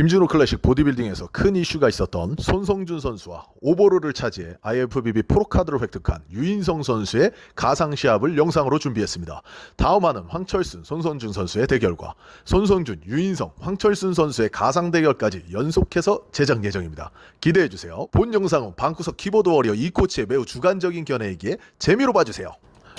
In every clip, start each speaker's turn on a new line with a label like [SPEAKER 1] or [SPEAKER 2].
[SPEAKER 1] 김준호 클래식 보디빌딩에서 큰 이슈가 있었던 손성준 선수와 오버롤을 차지해 IFBB 프로카드를 획득한 유인성 선수의 가상 시합을 영상으로 준비했습니다. 다음화는 황철순, 손성준 선수의 대결과 손성준, 유인성, 황철순 선수의 가상 대결까지 연속해서 제작 예정입니다. 기대해 주세요. 본 영상은 방구석 키보드 워리어 이 코치의 매우 주관적인 견해이기에 재미로 봐주세요.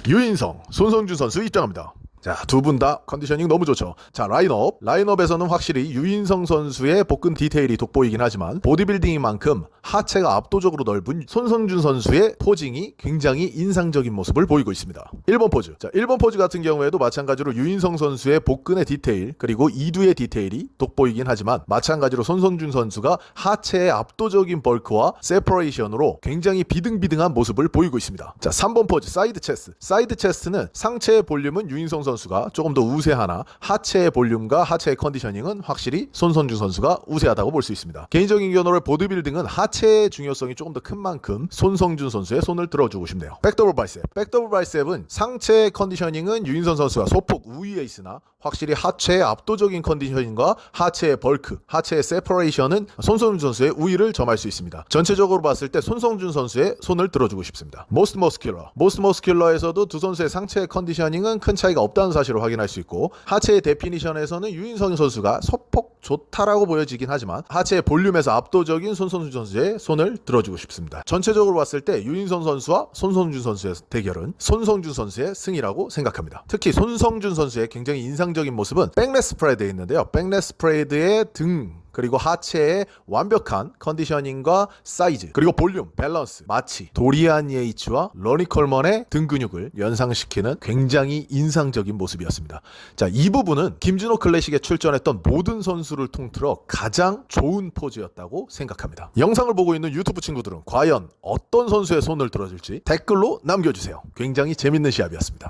[SPEAKER 1] 유인성, 손성준 선수 입장합니다. 자, 두 분 다 컨디셔닝 너무 좋죠. 자, 라인업. 라인업에서는 확실히 유인성 선수의 복근 디테일이 돋보이긴 하지만 보디빌딩인 만큼 하체가 압도적으로 넓은 손성준 선수의 포징이 굉장히 인상적인 모습을 보이고 있습니다. 1번 포즈. 자, 1번 포즈 같은 경우에도 마찬가지로 유인성 선수의 복근의 디테일 그리고 이두의 디테일이 돋보이긴 하지만 마찬가지로 손성준 선수가 하체의 압도적인 벌크와 세퍼레이션으로 굉장히 비등비등한 모습을 보이고 있습니다. 자, 3번 포즈 사이드 체스트. 사이드 체스트는 상체의 볼륨은 유인성 선수가 조금 더 우세하나 하체의 볼륨과 하체의 컨디셔닝은 확실히 손선주 선수가 우세하다고 볼 수 있습니다. 개인적인 견해로 보디빌딩은 하 체의 중요성이 조금 더 큰 만큼 손성준 선수의 손을 들어주고 싶네요. 백더블 바이셉. 백더블 바이셉은 상체 컨디셔닝은 유인선 선수가 소폭 우위에 있으나 확실히 하체의 압도적인 컨디셔닝과 하체의 벌크, 하체의 세퍼레이션은 손성준 선수의 우위를 점할 수 있습니다. 전체적으로 봤을 때 손성준 선수의 손을 들어주고 싶습니다. 모스트 머스큘러. 모스트 머스큘러에서도 두 선수의 상체 컨디셔닝은 큰 차이가 없다는 사실을 확인할 수 있고 하체의 데피니션에서는 유인성 선수가 소폭 좋다라고 보여지긴 하지만 하체의 볼륨에서 압도적인 손성준 선수의 손을 들어주고 싶습니다. 전체적으로 봤을 때 유인성 선수와 손성준 선수의 대결은 손성준 선수의 승이라고 생각합니다. 특히 손성준 선수의 굉장히 인상적인 모습은 백레스 프레드에 있는데요. 백레스 프레드의 등 그리고 하체의 완벽한 컨디셔닝과 사이즈 그리고 볼륨, 밸런스 마치 도리안 예이츠와 러니 컬먼의 등 근육을 연상시키는 굉장히 인상적인 모습이었습니다. 자, 이 부분은 김준호 클래식에 출전했던 모든 선수를 통틀어 가장 좋은 포즈였다고 생각합니다. 영상을 보고 있는 유튜브 친구들은 과연 어떤 선수의 손을 들어줄지 댓글로 남겨주세요. 굉장히 재밌는 시합이었습니다.